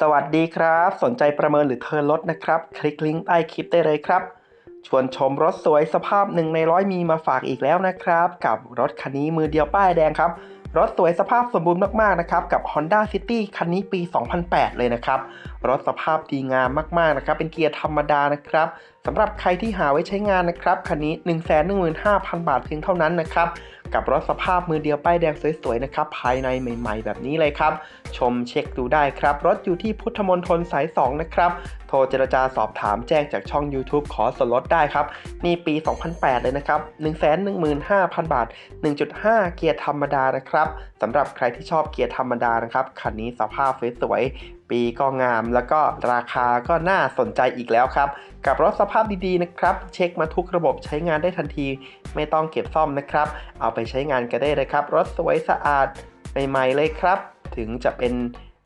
สวัสดีครับ สนใจประเมินหรือเทิร์นรถนะครับ คลิกลิงก์ใต้คลิปได้เลยครับ ชวนชมรถสวยสภาพหนึ่งในร้อยมีมาฝากอีกแล้วนะครับ กับรถคันนี้มือเดียวป้ายแดงครับ รถสวยสภาพสมบูรณ์มากๆนะครับ กับ Honda City คันนี้ปี 2008 เลยนะครับ รถสภาพดีงามมากๆนะครับ เป็นเกียร์ธรรมดานะครับ สำหรับใครที่หาไว้ใช้งานนะครับคันนี้ 115,000 บาทเพียงเท่านั้นนะครับกับรถสภาพมือเดียวป้ายแดงสวยๆนะครับภายในใหม่ ๆ แบบนี้เลยครับ ชมเช็คดูได้ครับ รถอยู่ที่พุทธมณฑลสาย 2 นะครับ โทรเจรจาสอบถามแจ้งจากช่อง YouTube ขอส่วนลดได้ครับ นี่ปี 2008 เลยนะครับ 115,000 บาท 1.5 เกียร์ธรรมดานะครับสำหรับใครที่ชอบเกียร์ธรรมดานะครับคันนี้สภาพสวย ปีก็งาม แล้วก็ราคาก็น่าสนใจอีกแล้วครับ กับรถสภาพดีๆนะครับ เช็คมาทุกระบบใช้งานได้ทันที ไม่ต้องเก็บซ่อมนะครับ เอาไปใช้งานกันได้เลยครับ รถสวยสะอาดใหม่ๆเลยครับ ถึงจะเป็น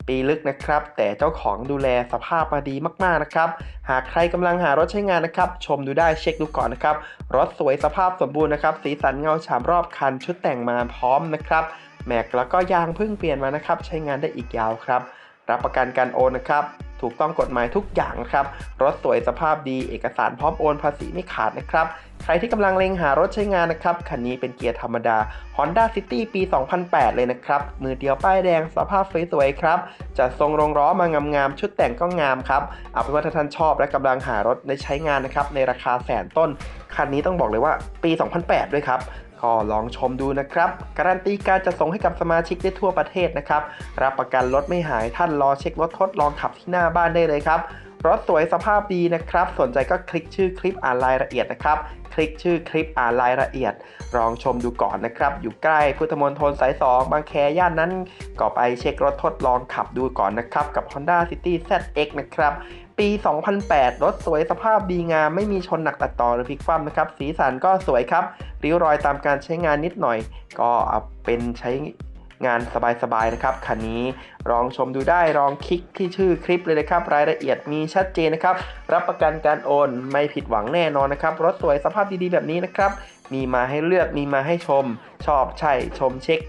ปีลึกนะครับ แต่เจ้าของดูแลสภาพมาดีมากๆนะครับ หากใครกำลังหารถใช้งานนะครับ ชมดูได้เช็คดูก่อนนะครับ รถสวยสภาพสมบูรณ์นะครับ สีสันเงาฉ่ำรอบคัน ชุดแต่งมาพร้อมนะครับ แม็กแล้วก็ยางเพิ่งเปลี่ยนมานะครับ ใช้งานได้อีกยาวครับ รับประกันการโอนนะครับ ถูกต้องกฎหมายทุกอย่างนะครับ รถสวยสภาพดีเอกสารพร้อมโอนภาษีไม่ขาดนะครับ ใครที่กำลังเล็งหารถใช้งานนะครับ คันนี้เป็นเกียร์ธรรมดา Honda City ปี 2008 เลยนะครับ มือเดียวป้ายแดงสภาพสวยๆครับ จัดทรงรองล้อมางามๆ ชุดแต่งก็งามครับ เอาเป็นว่าถ้าท่านชอบและกำลังหารถในใช้งานนะครับในราคาแสนต้น คันนี้ต้องบอกเลยว่าปี 2008 ด้วยครับ ก็ลองชมดูนะครับ การันตีการจะส่งให้กับสมาชิกได้ทั่วประเทศนะครับ รับประกันรถไม่หายท่านรอเช็ครถทดลองขับที่หน้าบ้านได้เลยครับรถสวยสภาพดีนะครับ สนใจก็คลิกชื่อคลิปอ่านรายละเอียดนะครับ คลิกชื่อคลิปอ่านรายละเอียด ลองชมดูก่อนนะครับ อยู่ใกล้พุทธมณฑลสาย2บางแคย่านนั้น ก็ไปเช็ครถทดลองขับดูก่อนนะครับ กับ Honda City ZX นะครับ ปี 2008 รถสวยสภาพดีงาม ไม่มีชนหนักตัดต่อหรือพลิกคว่ำนะครับ สีสันก็สวยครับ ริ้วรอยตามการใช้งานนิดหน่อย ก็เอาเป็นใช้งานสบายๆนะครับคันนี้ลองชมดูได้ลองคลิกที่ชื่อคลิปเลยนะครับ รายละเอียดมีชัดเจนนะครับ รับประกันการโอนไม่ผิดหวังแน่นอนนะครับ รถสวยสภาพดีๆแบบนี้นะครับ มีมาให้เลือกมีมาให้ชม ชอบใช่ชมเช็ค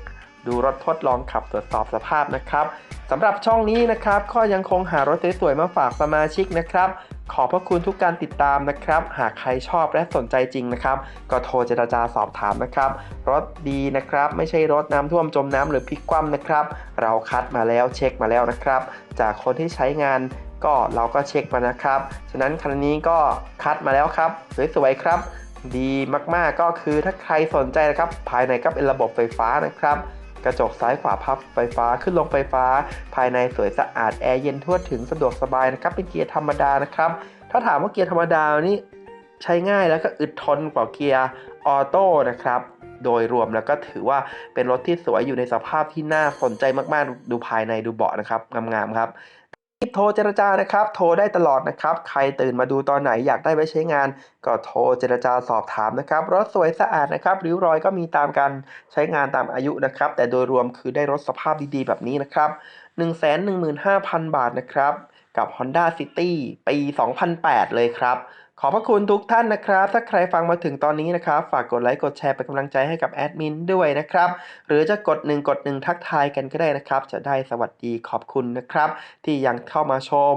ดูรถทดลองขับตรวจสอบสภาพนะครับสำหรับช่องนี้นะครับก็ยังคงหารถสวยๆมาฝากสมาชิกนะครับ ขอบพระคุณทุกการติดตามนะครับ หากใครชอบและสนใจจริงนะครับ ก็โทรเจรจาสอบถามนะครับ รถดีนะครับ ไม่ใช่รถน้ำท่วมจมน้ำหรือพลิกคว่ำนะครับ เราคัดมาแล้วเช็คมาแล้วนะครับ จากคนที่ใช้งานก็เราก็เช็คมานะครับ ฉะนั้นคันนี้ก็คัดมาแล้วครับสวยๆครับ ดีมากๆก็คือถ้าใครสนใจนะครับ ภายในก็เป็นระบบไฟฟ้านะครับ กระจกซ้ายขวาพับไฟฟ้าขึ้นลงไฟฟ้า ภายในสวยสะอาดแอร์เย็นทั่วถึงสะดวกสบายนะครับเป็นเกียร์ธรรมดานะครับ ถ้าถามว่าเกียร์ธรรมดานี่ใช้ง่ายแล้วก็อึดทนกว่าเกียร์ออโต้นะครับโดยรวมแล้วก็ถือว่าเป็นรถที่สวยอยู่ในสภาพที่น่าสนใจมากๆ ดูภายในดูเบาะนะครับงามๆครับ บโทรเจรจานะครับ โทรได้ตลอดนะครับ ใครตื่นมาดูตอนไหนอยากได้ไว้ใช้งาน ก็โทรเจรจาสอบถามนะครับ รถสวยสะอาดนะครับ ริ้วรอยก็มีตามการใช้งานตามอายุนะครับ แต่โดยรวมคือได้รถสภาพดีๆ แบบนี้นะครับ 115,000 บาทนะครับ กับ Honda City ปี 2008 เลยครับ ขอบพระคุณทุกท่านนะครับ ถ้าใครฟังมาถึงตอนนี้นะครับ ฝากกดไลค์กดแชร์เป็นกำลังใจให้กับแอดมินด้วยนะครับ หรือจะกด 1 กด 1 ทักทายกันก็ได้นะครับ จะได้สวัสดีขอบคุณนะครับ ที่ยังเข้ามาชม